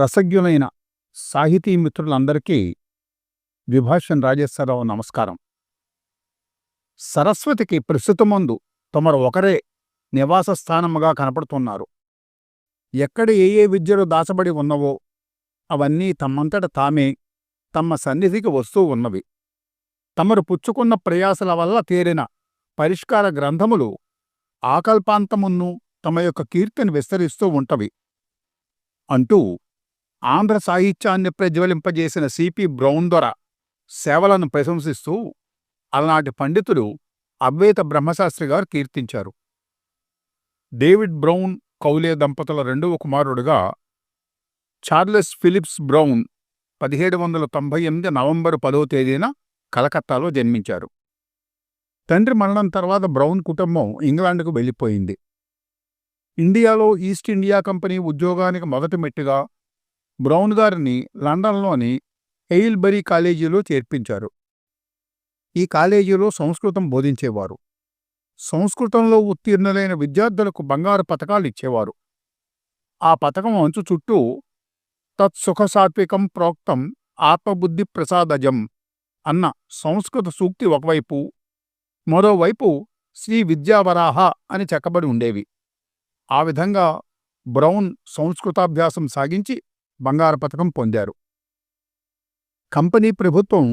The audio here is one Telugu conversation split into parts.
రసజ్ఞులైన సాహితీ మిత్రులందరికీ విభాషన్ రాజేశ్వరరావు నమస్కారం. సరస్వతికి ప్రస్తుతమందు తమరు ఒకరే నివాస స్థానముగా కనపడుతున్నారు. ఎక్కడ ఏ ఏ విద్యలు దాచబడి ఉన్నవో అవన్నీ తమ్మంతట తామే తమ సన్నిధికి వస్తూ ఉన్నవి. తమరు పుచ్చుకున్న ప్రయాసల వల్ల తేరిన పరిష్కార గ్రంథములు ఆకల్పాంతమున్ను తమ యొక్క కీర్తిని విస్తరిస్తూ ఉంటవి. అంటూ ఆంధ్ర సాహిత్యాన్ని ప్రజ్వలింపజేసిన సిపి బ్రౌన్ దొర సేవలను ప్రశంసిస్తూ అలనాటి పండితులు అద్వైత బ్రహ్మశాస్త్రి గారు కీర్తించారు. డేవిడ్ బ్రౌన్ కౌలే దంపతుల రెండవ కుమారుడుగా చార్లెస్ ఫిలిప్స్ బ్రౌన్ పదిహేడు వందల తొంభై ఎనిమిది నవంబర్ పదో తేదీన కలకత్తాలో జన్మించారు. తండ్రి మరణం తర్వాత బ్రౌన్ కుటుంబం ఇంగ్లాండ్కు వెళ్ళిపోయింది. ఇండియాలో ఈస్ట్ ఇండియా కంపెనీ ఉద్యోగానికి మొదటి మెట్టుగా బ్రౌన్ గారిని లండన్లోని ఎయిల్బరీ కాలేజీలో చేర్పించారు. ఈ కాలేజీలో సంస్కృతం బోధించేవారు. సంస్కృతంలో ఉత్తీర్ణులైన విద్యార్థులకు బంగారు పథకాలు ఇచ్చేవారు. ఆ పథకం అంచు చుట్టూ తత్సుఖసాత్వికం ప్రోక్తం ఆత్మబుద్ధి ప్రసాదజం అన్న సంస్కృత సూక్తి ఒకవైపు మరోవైపు శ్రీ విద్యావరాహ అని చెక్కబడి ఉండేవి. ఆ విధంగా బ్రౌన్ సంస్కృతాభ్యాసం సాగించి బంగారు పథకం పొందారు. కంపెనీ ప్రభుత్వం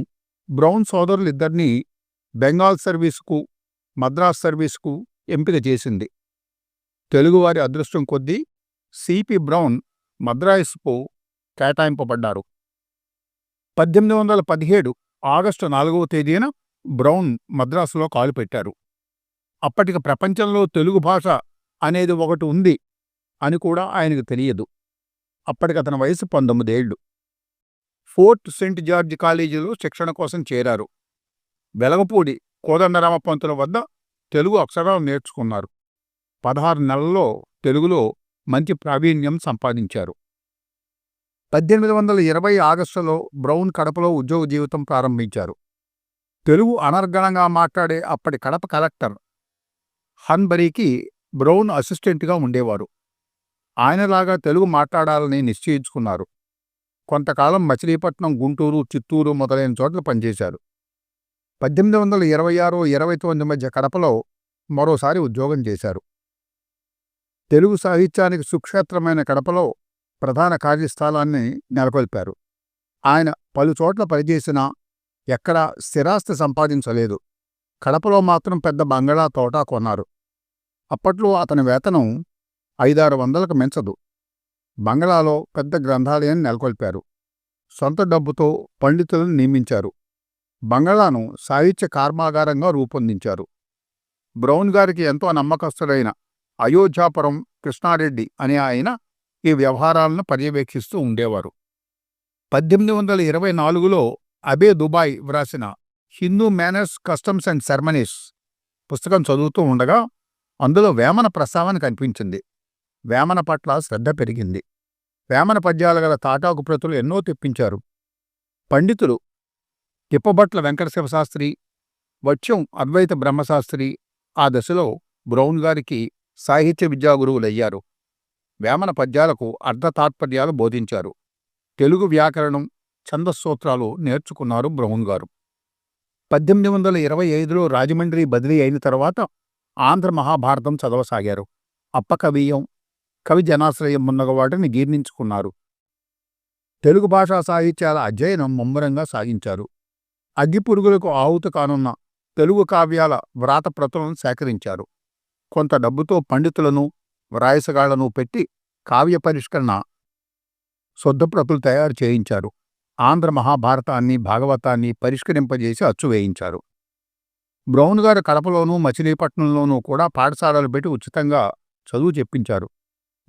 బ్రౌన్ సోదరులిద్దరినీ బెంగాల్ సర్వీసుకు మద్రాస్ సర్వీసుకు ఎంపిక చేసింది. తెలుగువారి అదృష్టం కొద్దీ సిపి బ్రౌన్ మద్రాసుకు కేటాయింపబడ్డారు. పద్దెనిమిది వందల పదిహేడు ఆగస్టు నాలుగవ తేదీన బ్రౌన్ మద్రాసులో కాలుపెట్టారు అప్పటికి ప్రపంచంలో తెలుగు భాష అనేది ఒకటి ఉంది అని కూడా ఆయనకు తెలియదు. అప్పటికి అతని వయసు పంతొమ్మిదేళ్ళు ఫోర్ట్ సెయింట్ జార్జ్ కాలేజీలో శిక్షణ కోసం చేరారు. వెలగపూడి కోదండరామ పంతుల వద్ద తెలుగు అక్షరాలు నేర్చుకున్నారు. పదహారు నెలల్లో తెలుగులో మంచి ప్రావీణ్యం సంపాదించారు. పద్దెనిమిది వందల ఇరవై ఆగస్టులో బ్రౌన్ కడపలో ఉద్యోగ జీవితం ప్రారంభించారు. తెలుగు అనర్గణంగా మాట్లాడే అప్పటి కడప కలెక్టర్ హన్బరీకి బ్రౌన్ అసిస్టెంట్గా ఉండేవారు. ఆయనలాగా తెలుగు మాట్లాడాలని నిశ్చయించుకున్నారు. కొంతకాలం మచిలీపట్నం గుంటూరు చిత్తూరు మొదలైన చోట్ల పనిచేశారు. పద్దెనిమిది వందల ఇరవై ఆరు ఇరవై తొమ్మిది మధ్య కడపలో మరోసారి ఉద్యోగం చేశారు. తెలుగు సాహిత్యానికి సుక్షేత్రమైన కడపలో ప్రధాన కార్యస్థలాన్ని నెలకొల్పారు. ఆయన పలుచోట్ల పనిచేసినా ఎక్కడా స్థిరాస్తి సంపాదించలేదు. కడపలో మాత్రం పెద్ద బంగళా తోట కొన్నారు. అప్పట్లో అతని వేతనం ఐదారు వందలకు మించదు. బంగ్లాలో పెద్ద గ్రంథాలయం నెలకొల్పారు. సొంత డబ్బుతో పండితులను నియమించారు. బంగళాను సాహిత్య కర్మాగారంగా రూపొందించారు. బ్రౌన్ గారికి ఎంతో నమ్మకస్తుడైన అయోధ్యాపురం కృష్ణారెడ్డి అనే ఆయన ఈ వ్యవహారాలను పర్యవేక్షిస్తూ ఉండేవారు. పద్దెనిమిది వందల ఇరవై నాలుగులో అబే దుబాయ్ వ్రాసిన Hindu manners customs and ceremonies పుస్తకం చదువుతూ ఉండగా అందులో వేమన ప్రస్తావన కనిపించింది. వేమన పట్ల శ్రద్ధ పెరిగింది. వేమన పద్యాలు గల తాటాకు ప్రతులు ఎన్నో తెప్పించారు. పండితులు తిప్పబట్ల వెంకటశివశాస్త్రి వత్యం అద్వైత బ్రహ్మశాస్త్రి ఆ దశలో బ్రౌన్ గారికి సాహిత్య విద్యాగురువులయ్యారు వేమన పద్యాలకు అర్ధతాత్పర్యాలు బోధించారు. తెలుగు వ్యాకరణం ఛందస్సూత్రాలు నేర్చుకున్నారు బ్రౌన్ గారు. పద్దెనిమిది వందల ఇరవై ఐదులో రాజమండ్రి బదిలీ అయిన తర్వాత ఆంధ్ర మహాభారతం చదవసాగారు. అప్పకవీయం కవి జనాశ్రయం మున్నగ వాటిని తెలుగు భాషా సాహిత్యాల అధ్యయనం ముమ్మరంగా సాగించారు. అగ్గిపురుగులకు ఆహుత కానున్న తెలుగు కావ్యాల వ్రాత ప్రతులను సేకరించారు. కొంత డబ్బుతో పండితులను వ్రాయసగాళ్ళను పెట్టి కావ్య పరిష్కరణ శుద్ధప్రతులు తయారు చేయించారు. ఆంధ్ర మహాభారతాన్ని భాగవతాన్ని పరిష్కరింపజేసి అచ్చు వేయించారు. బ్రౌన్ గారు కడపలోనూ మచిలీపట్నంలోనూ కూడా పాఠశాలలు పెట్టి ఉచితంగా చదువు చెప్పించారు.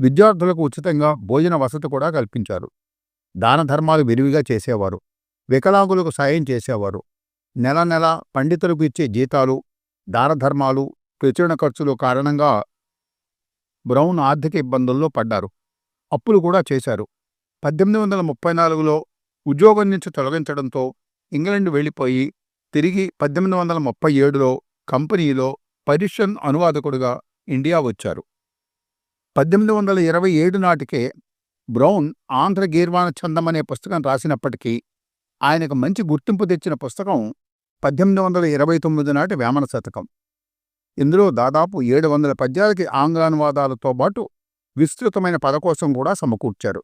విద్యార్థులకు ఉచితంగా భోజన వసతి కూడా కల్పించారు. దాన ధర్మాలు విరివిగా చేసేవారు. వికలాంగులకు సాయం చేసేవారు. నెల నెల పండితులకు ఇచ్చే జీతాలు దానధర్మాలు ప్రచురణ ఖర్చులు కారణంగా బ్రౌన్ ఆర్థిక ఇబ్బందుల్లో పడ్డారు. అప్పులు కూడా చేశారు. పద్దెనిమిది వందల ముప్పై నాలుగులో ఉద్యోగం నుంచి తొలగించడంతో ఇంగ్లాండ్ వెళ్ళిపోయి తిరిగి పద్దెనిమిది వందల ముప్పై ఏడులో కంపెనీలో పర్షియన్ అనువాదకుడుగా ఇండియా వచ్చారు. పద్దెనిమిది వందల ఇరవై ఏడు నాటికే బ్రౌన్ ఆంధ్ర గీర్వాణ చందం అనే పుస్తకం రాసినప్పటికీ ఆయనకు మంచి గుర్తింపు తెచ్చిన పుస్తకం పద్దెనిమిది వందల ఇరవై తొమ్మిది నాటి వేమన శతకం. ఇందులో దాదాపు ఏడు వందల పద్యాలకి ఆంగ్లానువాదాలతో పాటు విస్తృతమైన పదకోశం కూడా సమకూర్చారు.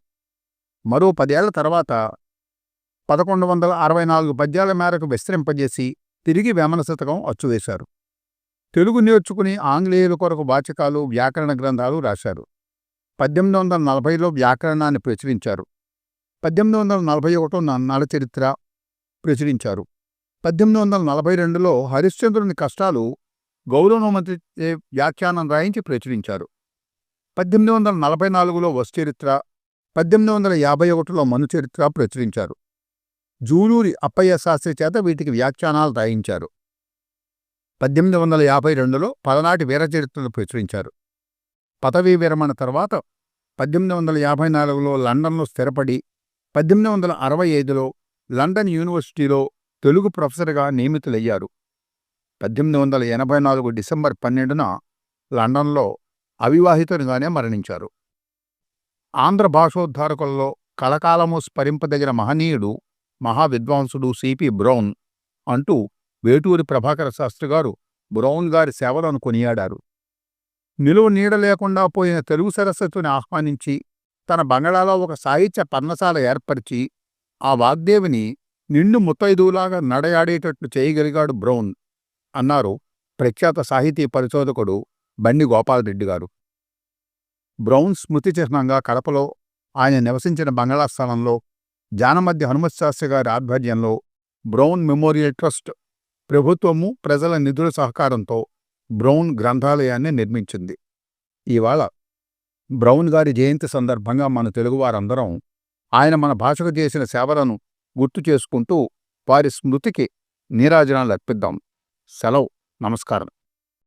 మరో పదేళ్ళ తర్వాత పదకొండు వందల అరవై నాలుగు పద్యాల మేరకు విస్తరింపజేసి తిరిగి వేమన శతకం అచ్చువేశారు తెలుగు నేర్చుకుని ఆంగ్లేయుల కొరకు వాచకాలు వ్యాకరణ గ్రంథాలు రాశారు. పద్దెనిమిది వందల నలభైలో వ్యాకరణాన్ని ప్రచురించారు. పద్దెనిమిది వందల నలభై ఒకటో నల చరిత్ర ప్రచురించారు. పద్దెనిమిది వందల నలభై రెండులో హరిశ్చంద్రుని కష్టాలు గౌరవమంత్రి వ్యాఖ్యానం రాయించి ప్రచురించారు. పద్దెనిమిది వందల నలభై నాలుగులో వశ్చరిత్ర పద్దెనిమిది వందల యాభై ఒకటిలో మనుచరిత్ర ప్రచురించారు. జూలూరి అప్పయ్య శాస్త్రి చేత వీటికి వ్యాఖ్యానాలు రాయించారు. పద్దెనిమిది వందల యాభై రెండులో పలనాటి వీరచరిత్రను ప్రచురించారు. పదవీ విరమణ తర్వాత పద్దెనిమిది వందల యాభై నాలుగులో లండన్లో స్థిరపడి పద్దెనిమిది వందల అరవై ఐదులో లండన్ యూనివర్సిటీలో తెలుగు ప్రొఫెసర్గా నియమితులయ్యారు. పద్దెనిమిది వందల ఎనభై నాలుగు డిసెంబర్ పన్నెండున లండన్లో అవివాహితునిగానే మరణించారు. ఆంధ్ర భాషోద్ధారకులలో కలకాలము స్మరింపదగిన మహనీయుడు మహావిద్వాంసుడు సిపి బ్రౌన్ అంటూ వేటూరి ప్రభాకర శాస్త్రి గారు బ్రౌన్ గారి సేవలను కొనియాడారు. నిలువ నీడ లేకుండా పోయిన తెలుగు సరస్వతిని ఆహ్వానించి తన బంగళాలో ఒక సాహిత్య పర్ణశాల ఏర్పరిచి ఆ వాగ్దేవిని నిండు ముత్తైదువులాగా నడయాడేటట్లు చేయగలిగాడు బ్రౌన్ అన్నారు ప్రఖ్యాత సాహితీ పరిశోధకుడు బండి గోపాలరెడ్డి గారు. బ్రౌన్ స్మృతి చిహ్నంగా కడపలో ఆయన నివసించిన బంగళా స్థలంలో జానమధ్య హనుమత్ శాస్త్రి గారి ఆధ్వర్యంలో బ్రౌన్ మెమోరియల్ ట్రస్ట్ ప్రభుత్వము ప్రజల నిధుల సహకారంతో బ్రౌన్ గ్రంథాలయాన్ని నిర్మించింది. ఇవాళ బ్రౌన్ గారి జయంతి సందర్భంగా మన తెలుగువారందరం ఆయన మన భాషకు చేసిన సేవలను గుర్తు చేసుకుంటూ వారి స్మృతికి నీరాజనాలు అర్పిద్దాం. సెలవు. నమస్కారం.